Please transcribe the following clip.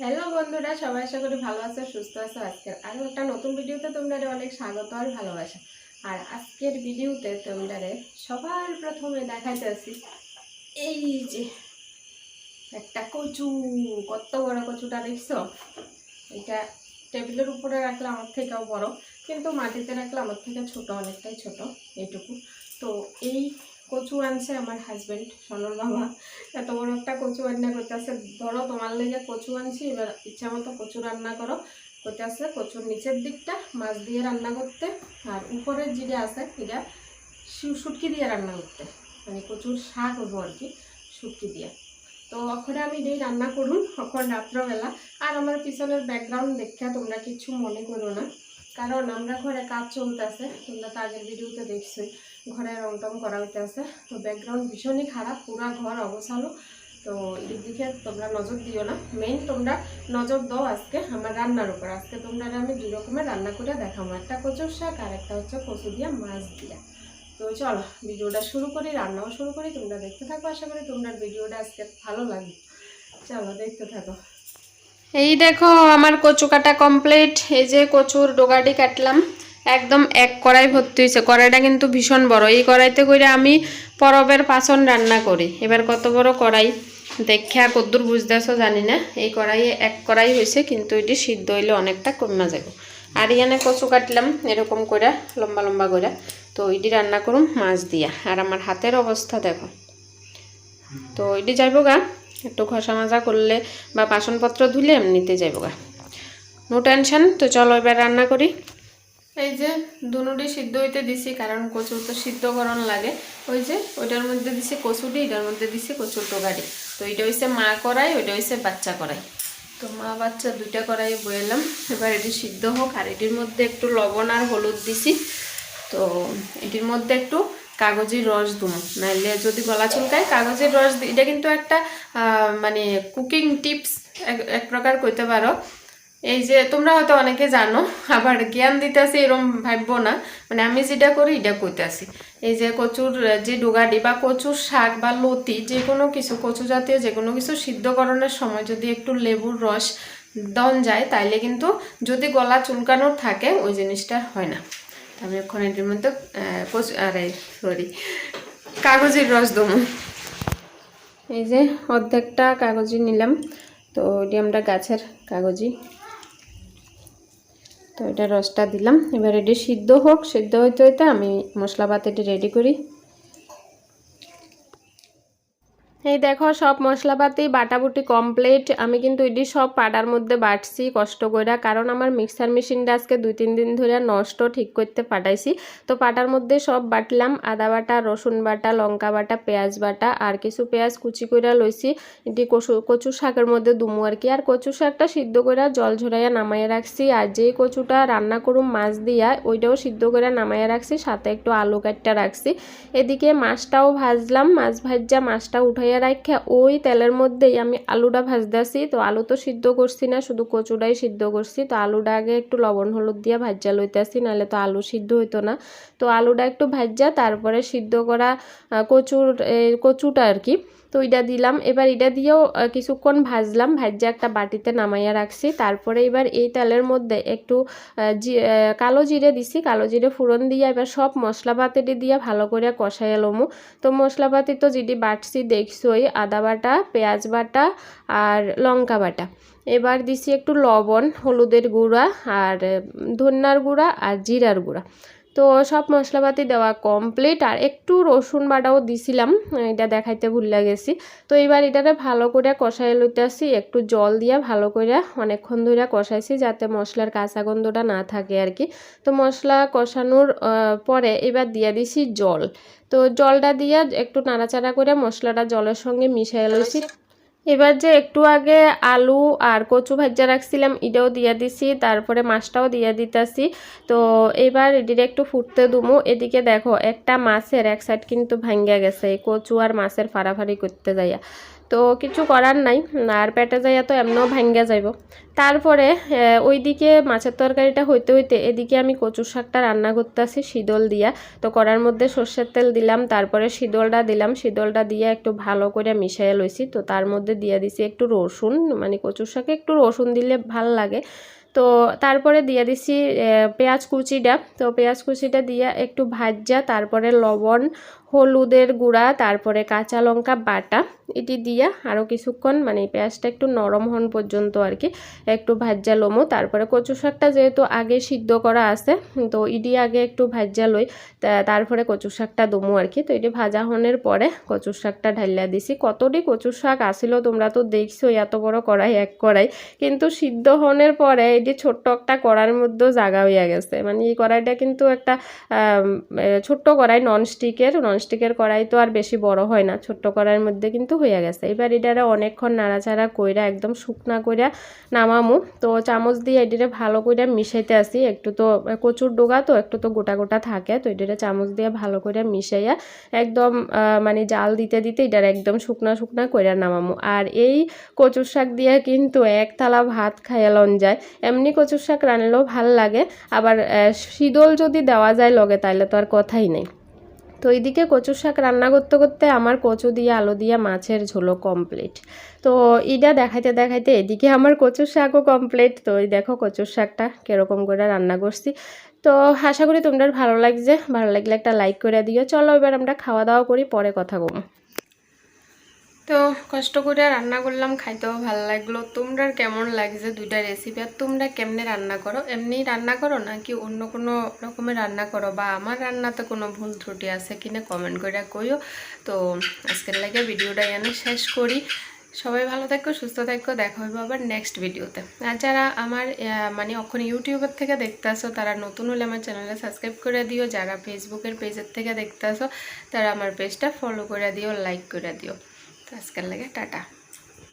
Hello বন্ধুরা, সবাই আশা করি ভালো আছো, সুস্থ আছো। আজকের আরও একটা নতুন ভিডিওতে তোমরা অনেক স্বাগত আর ভালোবাসা। আর আজকের ভিডিওতে তোমরা সবার প্রথমে দেখাইতে আসি, এই যে একটা কচু, কত বড় কচুটা দেখছ? এটা টেবিলের উপরে রাখলে আমার থেকেও বড়, কিন্তু মাটিতে রাখলে আমার থেকে ছোট, অনেকটাই ছোট এইটুকু তো এই কচু আনছে আমার হাজব্যান্ড সনল বাবা এত বড় একটা কচু রান্না করতেছে। ধরো, তোমার লেগে কচু আনছি, এবার ইচ্ছা মতো কচু রান্না করো। করতে করতেছে কচুর নিচের দিকটা, মাছ দিয়ে রান্না করতে। আর উপরের যেটা আছে, এটা শুটকি দিয়ে রান্না করতে। মানে কচুর শাক হব আর কি, শুটকি দিয়ে। তো ওখানে আমি এটাই রান্না করুন এখন রাত্রবেলা। আর আমার পিছনের ব্যাকগ্রাউন্ড দেখে তোমরা কিছু মনে করো না। কারণ আমরা ঘরে কাজ চলতেছে, তোমরা তো আগের ভিডিওতে দেখছোই। ঘরে রং টং করা হইতেছে তো ব্যাকগ্রাউন্ড ভীষণই খারাপ, পুরা ঘর অবসালো তো এর দিকে তোমরা নজর দিও না। মেইন তোমরা নজর দাও আজকে আমার রান্নার উপর। আজকে তোমরা আমি দুই রকমের রান্না করে দেখাবো। একটা কচুর শাক আর একটা হচ্ছে কচু দিয়া মাছ দিয়া। তো চলো, ভিডিওটা শুরু করি, রান্নাও শুরু করি। তোমরা দেখতে থাকো, আশা করি তোমরা ভিডিওটা আজকে ভালো লাগবে। চলো, দেখতে থাকো। এই দেখো, আমার কচু কাটা কমপ্লিট এই যে কচুর ডোগাটি কাটলাম। একদম এক কড়াই ভর্তি হয়েছে। কড়াইটা কিন্তু ভীষণ বড়। এই কড়াইতে করে আমি পরবের পাচন রান্না করি। এবার কত বড় কড়াই? দেখে কদ্দুর বুঝতেছো জানি না। এই কড়াইয়ে এক কড়াই হয়েছে, কিন্তু এটি সিদ্ধ হইলে অনেকটা কমা যাবে। আর ইয়ানে কচু কাটলাম, এরকম করে লম্বা লম্বা করে তো এটি রান্না করুম মাছ দিয়া। আর আমার হাতের অবস্থা দেখো। তো এটি যাইব গা, একটু ঘষা মাজা করলে বা বাসনপত্র ধুলে এমনিতে যাইব গা। নো টেনশন তো চলো এবার রান্না করি। এই যে দুনুটি সিদ্ধ হইতে দিছি, কারণ কচুর তো সিদ্ধকরণ লাগে। ওই যে ওইটার মধ্যে দিছি কচুটি, এটার মধ্যে দিছি কচুর টোকাটি তো এটা হইছে মা করাই, ওইটা হইছে বাচ্চা করাই। তো মা বাচ্চা দুইটা করাই বয়েলাম এবার এটি সিদ্ধ হোক, আর এটির মধ্যে একটু লবণ আর হলুদ দিছি। তো এটির মধ্যে একটু কাগজের রস দুম। নাইলে যদি গলা চুলকায় কাগজের রস এটা কিন্তু একটা মানে কুকিং টিপস এক প্রকার কইতে পারো। এই যে তোমরা হয়তো অনেকে জানো, আবার জ্ঞান দিতেছি এরম ভাববো না মানে আমি যেটা করি এটা কইতাছি। এই যে কচুর যে ডোগাডি বা কচুর শাক বা লতি যে কোনো কিছু, কচু জাতীয় যে কোনো কিছু সিদ্ধকরণের সময় যদি একটু লেবুর রস দন যায়, তাইলে কিন্তু যদি গলা চুলকানোর থাকে, ওই জিনিসটা হয় না। আমি এখন এটির মধ্যে কচু, আরে সরি কাগজের রস দমু এই যে অর্ধেকটা কাগজি নিলাম, তো এটি আমরা গাছের কাগজি তো এটা রসটা দিলাম। এবার এটি সিদ্ধ হোক, সিদ্ধ হইতে হইতে আমি মশলা পাতিটি রেডি করি। এই দেখো, সব মশলাপাতি, বাটাবুটি কমপ্লিট আমি কিন্তু এটি সব পাটার মধ্যে বাটছি, কষ্ট কইরা। কারণ আমার মিক্সার মেশিনটা আজকে দুই, তিন দিন ধরে নষ্ট, ঠিক করতে পাঠাইছি। তো পাটার মধ্যে সব বাটলাম, আদা বাটা, রসুন বাটা, লঙ্কা বাটা, পেঁয়াজ বাটা, আর কিছু পেঁয়াজ কুচি কইরা লইছি। এটি কচু কচু শাকের মধ্যে দুমু আর কি। আর কচু শাকটা সিদ্ধ কইরা জল ঝরাইয়া নামাইয়া রাখছি। আর যেই কচুটা রান্না করুম মাছ দিয়া, ওইটাও সিদ্ধ করে নামাইয়া রাখছি। সাথে একটু আলু কাটটা রাখছি। এদিকে মাছটাও ভাজলাম। মাছ ভাজা মাছটা উঠাইয়া রাখা ওই তেলের মধ্যেই আমি আলুটা ভাজতেছি তো আলু তো সিদ্ধ করছি না, শুধু কচুটাই সিদ্ধ করছি। তো আলুটা আগে একটু লবণ হলুদ দিয়ে ভাজা লইতেছি নাহলে তো আলু সিদ্ধ হইতো না। তো আলুটা একটু ভাজা তারপরে সিদ্ধ করা কচুর কচুটা আর কি। তো এটা দিলাম। এবার এটা দিয়েও কিছুক্ষণ ভাজলাম। ভাজা একটা বাটিতে নামাইয়া রাখছি। তারপরে এবার এই তেলের মধ্যে একটু কালো জিরে দিছি। কালো জিরে ফোড়ন দিয়ে এবার সব মশলাপাতিটি দিয়ে ভালো করে কষাইয়া লমু। তো মশলাপাতি তো যেটি বাটছি দেখছই, আদা বাটা, পেঁয়াজ বাটা আর লঙ্কা বাটা। এবার দিছি একটু লবণ, হলুদের গুঁড়া আর ধন্যার গুঁড়া আর জিরার গুঁড়া। তো সব মশলাপাতি দেওয়া কমপ্লিট আর একটু রসুন বাটাও দিছিলাম, এটা দেখাইতে ভুলে গেছি তো এবার এটাতে ভালো করে কষাই লইতেছি, একটু জল দিয়ে ভালো করে অনেকক্ষণ ধরে কষাইছি যাতে মশলার কাঁচা গন্ধটা না থাকে আর কি। তো মশলা কষানোর পরে এবার দিয়ে দিছি জল। তো জলটা দিয়ে একটু নাড়াচাড়া করে মশলাটা জলের সঙ্গে মিশিয়ে লইছি। এবার যে একটু আগে আলু আর কচু ভাজা রাখছিলাম, এটাও দিয়ে দিছি, তারপরে মাছটাও দিয়ে দিতেছি। তো এবার এটির একটু ফুটতে দুমু। এদিকে দেখো, একটা মাছের এক সাইড কিন্তু ভাঙ্গা গেছে কচু আর মাছের ফাড়াফাড়ি করতে যাইয়া। তো কিছু করার নাই, আর পেটে যাইয়া তো এমনও ভাঙ্গা যাইব। তারপরে ওইদিকে মাছের তরকারিটা হইতে হইতে এদিকে আমি কচু শাকটা রান্না করতেছি শীতল দিয়া। তো করার মধ্যে সর্ষের তেল দিলাম, তারপরে শীতলটা দিলাম শীতলটা দিয়ে একটু ভালো করে মিশাইয়া লইছি। তো তার মধ্যে দিয়ে দিছি একটু রসুন মানে কচুর শাকে একটু রসুন দিলে ভালো লাগে। তো তারপরে দিয়ে দিছি পেঁয়াজ কুচিটা। তো পেঁয়াজ কুচিটা দিয়ে একটু ভাজা, তারপরে লবণ, হলুদের গুঁড়া, তারপরে কাঁচা লঙ্কা বাটা, এটি দিয়া আরও কিছুক্ষণ মানে পেঁয়াজটা একটু নরম হন পর্যন্ত আর কি, একটু ভাজা লমো। তারপরে কচু শাকটা যেহেতু আগে সিদ্ধ করা আছে, তো ইডি আগে একটু ভাজা লই তারপরে কচু শাকটা দমু আর কি। তো এটি ভাজা হনের পরে কচু শাকটা ঢালিয়া দিছি। কতটি কচু শাক আসিল তোমরা তো দেখছ এত বড় কড়াই, এক কড়াই। কিন্তু সিদ্ধ হনের পরে এটি ছোট্ট একটা কড়ার মধ্যেও জাগা হইয়া গেছে। মানে এই কড়াইটা কিন্তু একটা ছোট্ট কড়াই ননস্টিকের ননস্টিকের কড়াই তো আর বেশি বড় হয় না, ছোট্ট কড়াইয়ের মধ্যে কিন্তু হইয়া গেছে। এবার এটারে অনেকক্ষণ নাড়াচাড়া কইরা, একদম শুকনা কইরা নামামু। তো চামচ দিয়ে এটিরে ভালো কইরা মিশাইতে আসি। একটু তো কচুর ডোগা তো, একটু তো গোটা গোটা থাকে। তো এটিরে চামচ দিয়ে ভালো করে মিশাইয়া একদম মানে জাল দিতে দিতে এটার একদম শুকনা শুকনা কইরা নামামু। আর এই কচুর শাক দিয়ে কিন্তু এক থালা ভাত খাইয়ালন যায়। এমনি কচুর শাক রান্নলেও ভালো লাগে। আবার শীতল যদি দেওয়া যায় লগে, তাইলে তো আর কথাই নেই। তো এইদিকে কচুর শাক রান্না করতে করতে আমার কচু দিয়ে আলু দিয়ে মাছের ঝোলও কমপ্লিট তো এটা দেখাইতে দেখাইতে এদিকে আমার কচুর শাকও কমপ্লিট তো এই দেখো কচুর শাকটা কীরকম করে রান্না করছি। তো আশা করি তোমরা ভালো লাগছে। ভালো লাগলে একটা লাইক করে দিও। চলো এবার আমরা খাওয়া দাওয়া করি, পরে কথা বলব। তো কষ্ট করে রান্না করলাম, খাইতেও ভালো লাগল। তোমরা কেমন লাগছে দুইটা রেসিপি আর তোমরা কেমনে রান্না করো? এমনি রান্না করো নাকি অন্য কোনো রকমে রান্না করো? বা আমার রান্নাতে কোনো ভুল ত্রুটি আছে কিনা কমেন্ট করে কইও। তো আজকের লাগে ভিডিওটা এখানে শেষ করি। সবাই ভালো থাকো, সুস্থ থাকো, দেখা হইব আবার নেক্সট ভিডিওতে আর যারা আমার মানে অখন ইউটিউবের থেকে দেখতে আসো তারা নতুন হলে আমার চ্যানেলে সাবস্ক্রাইব করে দিও। যারা ফেসবুকের পেজের থেকে দেখতে আসো তারা আমার পেজটা ফলো করে দিও লাইক করে দিও। আজকের লাগে টাটা।